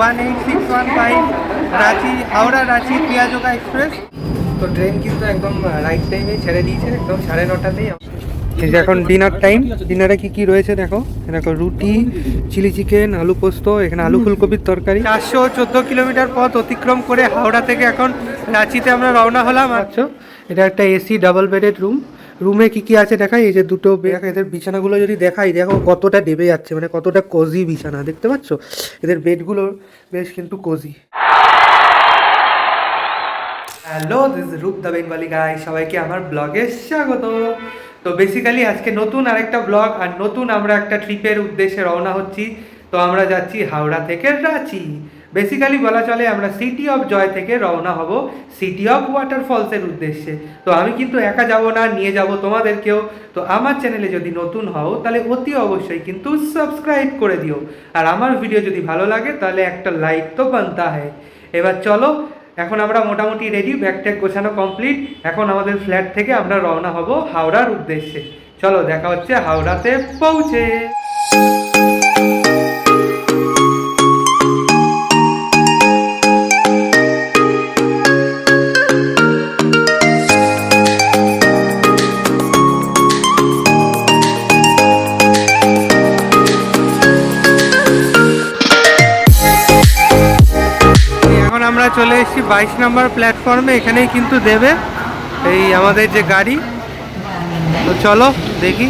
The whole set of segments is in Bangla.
One eight six one five Ranchi Howrah Ranchi পিয়াজোকা express. তো ট্রেন কিন্তু একদম রাইট টাইমে ছেড়ে দিয়েছে একদম সাড়ে নটাতেই এই যে এখন ডিনার টাইম ডিনারে কি কি রয়েছে দেখো? দেখো রুটি চিলি চিকেন আলু পোস্ত এখানে আলু ফুলকপির তরকারি। চারশো চোদ্দ কিলোমিটার পথ অতিক্রম করে হাওড়া থেকে এখন রাঁচিতে আমরা রওনা হলাম। আচ্ছা এটা একটা এসি ডাবল বেডেড রুম রুমে কি কি আছে দেখাই? এই যে দুটো এদের বিছানাগুলো যদি দেখাই, দেখো কতটা ডেবে যাচ্ছে মানে কতটা কোজি বিছানা, দেখতে পাচ্ছ? এদের বেডগুলো বেশ কিন্তু cosy hello this Roop the Bengali guy সবাইকে আমার ব্লগে স্বাগত। তো বেসিক্যালি আজকে নতুন আরেকটা ব্লগ আর নতুন আমরা একটা ট্রিপের উদ্দেশ্যে রওনা হচ্ছি। তো আমরা যাচ্ছি হাওড়া থেকে রাঁচি। বেসিক্যালি বলা চলে আমরা সিটি অফ জয় থেকে রওনা হব সিটি অফ ওয়াটারফলসের উদ্দেশ্যে। তো আমি কিন্তু একা যাব না, নিয়ে যাব তোমাদেরকেও। তো আমার চ্যানেলে যদি নতুন হও, তাহলে অতি অবশ্যই কিন্তু সাবস্ক্রাইব করে দিও। আর আমার ভিডিও যদি ভালো লাগে, তাহলে একটা লাইক তো বানতা হয় এবার চলো, এখন আমরা মোটামুটি রেডি ব্যাগ ট্যাগ গোছানো কমপ্লিট এখন আমাদের ফ্ল্যাট থেকে আমরা রওনা হব হাওড়ার উদ্দেশ্যে। চলো, দেখা হচ্ছে হাওড়াতে পৌঁছে। আমরা চলে এসেছি বাইশ নম্বর প্ল্যাটফর্মে এখানেই কিন্তু দেবে এই আমাদের যে গাড়ি। তো চলো, দেখি।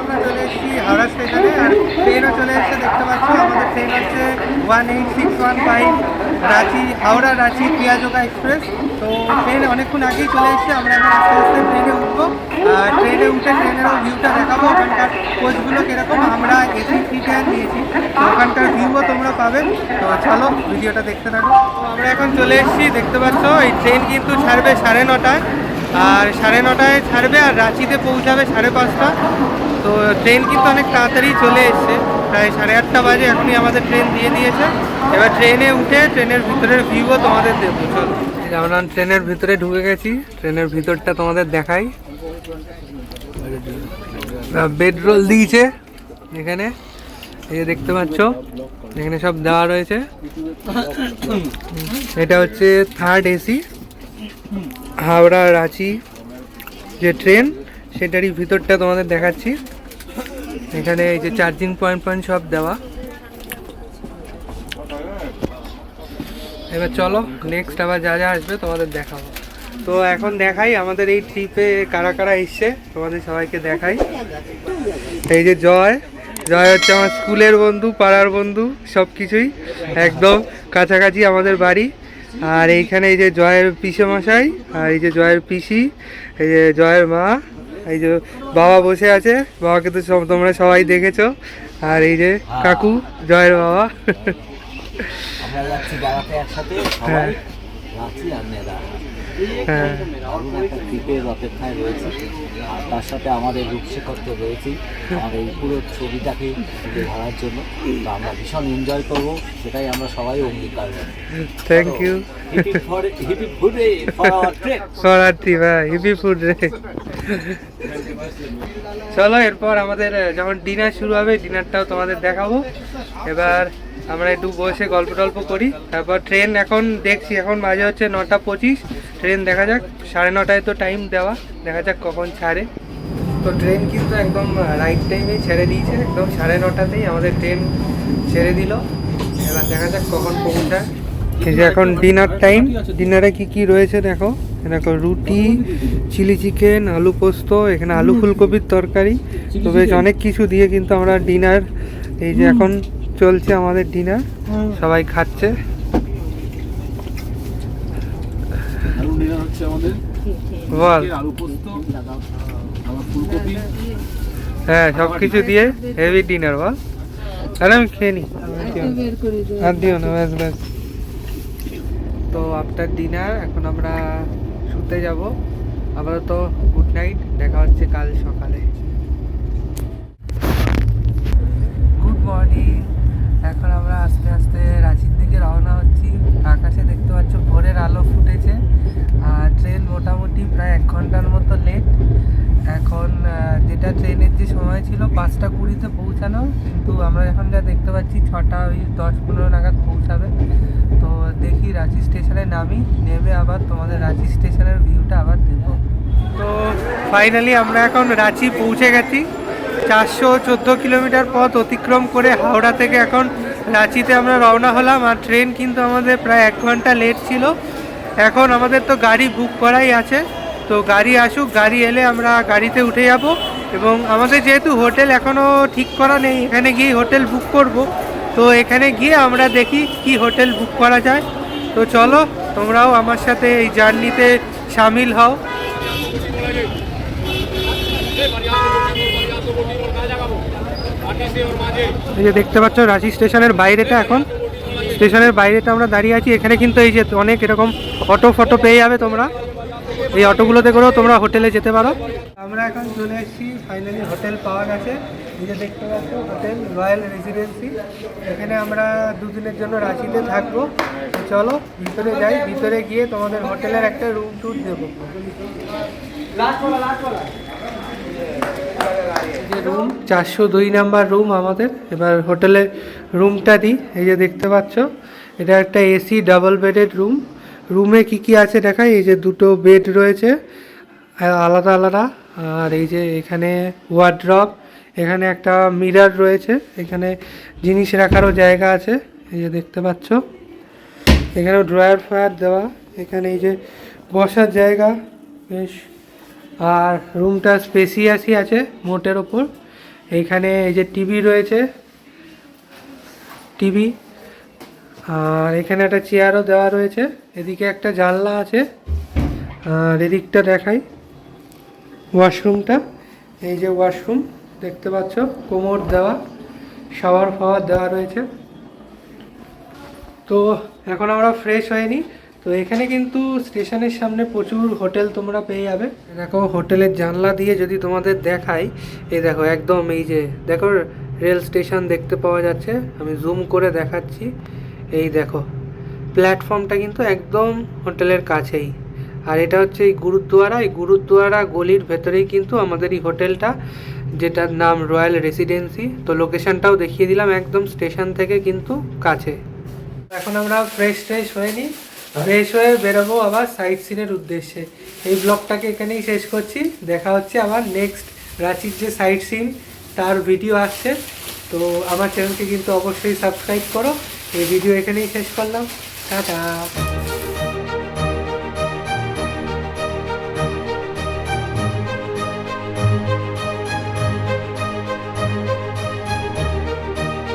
এখন চলে এসেছি স্টেশনে আর ট্রেনও চলে এসেছে, দেখতে পাচ্ছি, আমাদের ট্রেন হচ্ছে one eight six one five Ranchi, Howrah Ranchi পিয়াজোকা express তো ট্রেন অনেকক্ষণ আগেই চলে এসেছে, আমরা এখন আস্তে আস্তে ট্রেনে উঠবো। আর ট্রেনে উঠে ট্রেনের ভিউটা দেখাবো, ওখানকার কোচগুলো কীরকম, আমরা এসি টায়ার নিয়েছি তো ওখানকার ভিউও তোমরা পাবে। তো চলো, ভিডিওটা দেখতে থাকো। আমরা এখন চলে এসেছি, দেখতে পাচ্ছ, এই ট্রেন কিন্তু ছাড়বে সাড়ে নটায়। আর সাড়ে নটায় ছাড়বে আর রাঁচিতে পৌঁছাবে সাড়ে পাঁচটা। তো ট্রেন কিন্তু অনেক তাড়াতাড়ি চলে এসছে। প্রায় সাড়ে আটটা বাজে এখনই আমাদের ট্রেন দিয়ে দিয়েছে। এবার ট্রেনে উঠে ট্রেনের ভিতরের ভিউও তোমাদের দেবো, চলো। আমরা ট্রেনের ভিতরে ঢুকে গেছি, ট্রেনের ভিতরটা তোমাদের দেখাই। বেড রোল দিয়েছে এখানে, এই দেখতে পাচ্ছ, এখানে সব দেওয়া রয়েছে। এটা হচ্ছে থার্ড এসি হাওড়া রাঁচি যে ট্রেন সেটারই ভিতরটা তোমাদের দেখাচ্ছি। এখানে এই যে চার্জিং পয়েন্ট পয়েন্ট সব দেওয়া। এবার চলো নেক্সট আবার যা যা আসবে তোমাদের দেখাবো। তো এখন দেখাই আমাদের এই ট্রিপে কারা কারা এসছে, তোমাদের সবাইকে দেখাই। এই যে জয় জয় হচ্ছে আমার স্কুলের বন্ধু, পাড়ার বন্ধু সব কিছুই একদম কাছাকাছি আমাদের বাড়ি। আর এইখানে এই যে জয়ের পিসে মশাই আর এই যে জয়ের পিসি, এই যে জয়ের মা, এই যে বাবা বসে আছে, বাবাকে তো সব তোমরা সবাই দেখেছ। আর এই যে কাকু, জয়ের বাবা। আমরা যাচ্ছি বেড়াতে একসাথে হ্যাঁ। সবাই রাঁচি আর নেদা হ্যাঁ। দারুণ একটা ট্রিপের অপেক্ষায় রয়েছি। আর তার সাথে আমাদের রূপশেখর তো রয়েছেই। আমাদের এই পুরো ছবিটাকে তুলে ধরার জন্য। তো আমরা ভীষণ এনজয় করব। সেটাই আমরা সবাই অঙ্গীকার থ্যাংক ইউ সরার্থী ভাই হিপি ফুড রে চলো এরপর আমাদের যখন ডিনার শুরু হবে ডিনারটাও তোমাদের দেখাবো। এবার আমরা একটু বসে গল্প টল্প করি। তারপর ট্রেন এখন দেখছি এখন বাজে হচ্ছে নটা পঁচিশ। ট্রেন দেখা যাক সাড়ে নটায় তো টাইম দেওয়া। দেখা যাক কখন ছাড়ে। তো ট্রেন কিন্তু একদম রাইট টাইমেই ছেড়ে দিয়েছে। একদম সাড়ে নটাতেই আমাদের ট্রেন ছেড়ে দিল। এবার দেখা যাক কখন পৌঁছায়। এই যে এখন ডিনার টাইম ডিনারে কি কি রয়েছে দেখো। দেখো রুটি চিলি চিকেন আলু পোস্ত এখানে আলু ফুলকপির তরকারি। তো বেশ অনেক কিছু দিয়ে কিন্তু আমরা ডিনার এই যে এখন চলছে আমাদের ডিনার সবাই খাচ্ছে। বল। আমার হ্যাঁ সব কিছু দিয়ে হেভি ডিনার বল। আরে আমি খেয়ে নি। আর দিও না ব্যাস ব্যাস। তো আফটার ডিনার এখন আমরা শুতে যাব। আপাতত গুড নাইট দেখা হচ্ছে কাল সকালে গুড মর্নিং এখন আমরা আস্তে আস্তে রাঁচির দিকে রওনা হচ্ছি আকাশে দেখতে পাচ্ছ ভোরের আলো ফুটেছে আর ট্রেন মোটামুটি প্রায় এক ঘণ্টার মতো লেট এখন আহ, যেটা ট্রেনের যে সময় ছিল পাঁচটা কুড়িতে পৌঁছানো কিন্তু আমরা এখন যা দেখতে পাচ্ছি, ছটা ওই দশ পনেরো নাগাদ পৌঁছাবে। তো দেখি রাঁচি স্টেশনে নামি, নেমে আবার তোমাদের রাঁচি স্টেশনের ভিউটা আবার দেবো তো ফাইনালি আমরা এখন রাঁচি পৌঁছে গেছি। চারশো চোদ্দ কিলোমিটার পথ অতিক্রম করে হাওড়া থেকে এখন রাঁচিতে আমরা রওনা হলাম। আর ট্রেন কিন্তু আমাদের প্রায় এক ঘণ্টা লেট ছিল। এখন আমাদের তো গাড়ি বুক করাই আছে। তো গাড়ি আসুক, গাড়ি এলে আমরা গাড়িতে উঠে যাব। এবং আমাদের যেহেতু হোটেল এখনও ঠিক করা নেই, এখানে গিয়ে হোটেল বুক করব। তো এখানে গিয়ে আমরা দেখি কি হোটেল বুক করা যায়। তো চলো, তোমরাও আমার সাথে এই জার্নিতে সামিল হও। এই যে দেখতে পাচ্ছ, রাঁচি স্টেশনের বাইরেটা এখন। স্টেশনের বাইরেটা আমরা দাঁড়িয়ে আছি, এখানে কিন্তু এই যে অনেক এরকম অটো ফটো পেয়ে যাবে তোমরা। এই অটোগুলোতে করেও তোমরা হোটেলে যেতে পারো। আমরা এখন চলে এসেছি ফাইনালি হোটেল পাওয়া গেছে। যে দেখতে পাচ্ছ হোটেল রয়্যাল রেসিডেন্সি এখানে আমরা দুদিনের জন্য রাঁচিতে থাকব। চলো, ভিতরে যাই, ভিতরে গিয়ে তোমাদের হোটেলের একটা রুম ট্যুর দেবো। যে রুম চারশো দুই নাম্বার রুম আমাদের। এবার হোটেলের রুমটা দিই। এই যে দেখতে পাচ্ছ, এটা একটা এসি ডাবল বেডেড রুম রুমে কি কি আছে দেখাই? এই যে দুটো বেড রয়েছে আলাদা আলাদা। আর এই যে এখানে ওয়ার্ড্রপ এখানে একটা মিরার রয়েছে, এখানে জিনিস রাখারও জায়গা আছে, এই যে দেখতে পাচ্ছ। এখানেও ড্রয়ার ফায়ার দেওয়া, এখানে এই যে বসার জায়গা, বেশ। আর রুমটা স্পেসিয়াসই আছে, মোটের ওপর। এইখানে এই যে টিভি রয়েছে টিভি আর এখানে একটা চেয়ারও দেওয়া রয়েছে। এদিকে একটা জানলা আছে। আর এদিকটা দেখাই। ওয়াশরুমটা এই যে ওয়াশরুম দেখতে পাচ্ছ? কোমর দেওয়া শাওয়ার ফাওয়ার দেওয়া রয়েছে। তো এখন আমরা ফ্রেশ হয়নি। তো এখানে কিন্তু স্টেশনের সামনে প্রচুর হোটেল তোমরা পেয়ে যাবে। দেখো হোটেলের জানলা দিয়ে যদি তোমাদের দেখাই, এই দেখো একদম এই যে, দেখো রেল স্টেশন দেখতে পাওয়া যাচ্ছে। আমি জুম করে দেখাচ্ছি। এই দেখো প্ল্যাটফর্মটা কিন্তু একদম হোটেলের কাছেই। আর এটা হচ্ছে এই গুরুদ্বারা এই গুরুদ্বারা গলির ভেতরেই কিন্তু আমাদের এই হোটেলটা, যেটার নাম রয়্যাল রেসিডেন্সি। তো লোকেশনটাও দেখিয়ে দিলাম একদম স্টেশন থেকে কিন্তু কাছে। এখন আমরা ফ্রেশ ট্রেশ হয়নি ফ্রেশ হয়ে বেরোবো আবার সাইট সিনের উদ্দেশ্যে। এই ব্লগটাকে এখানেই শেষ করছি। দেখা হচ্ছে আবার নেক্সট রাঁচির যে সাইট সিন তার ভিডিও আসছে। তো আমার চ্যানেলকে কিন্তু অবশ্যই সাবস্ক্রাইব করো। এই ভিডিও এখানেই শেষ করলাম। টাটা।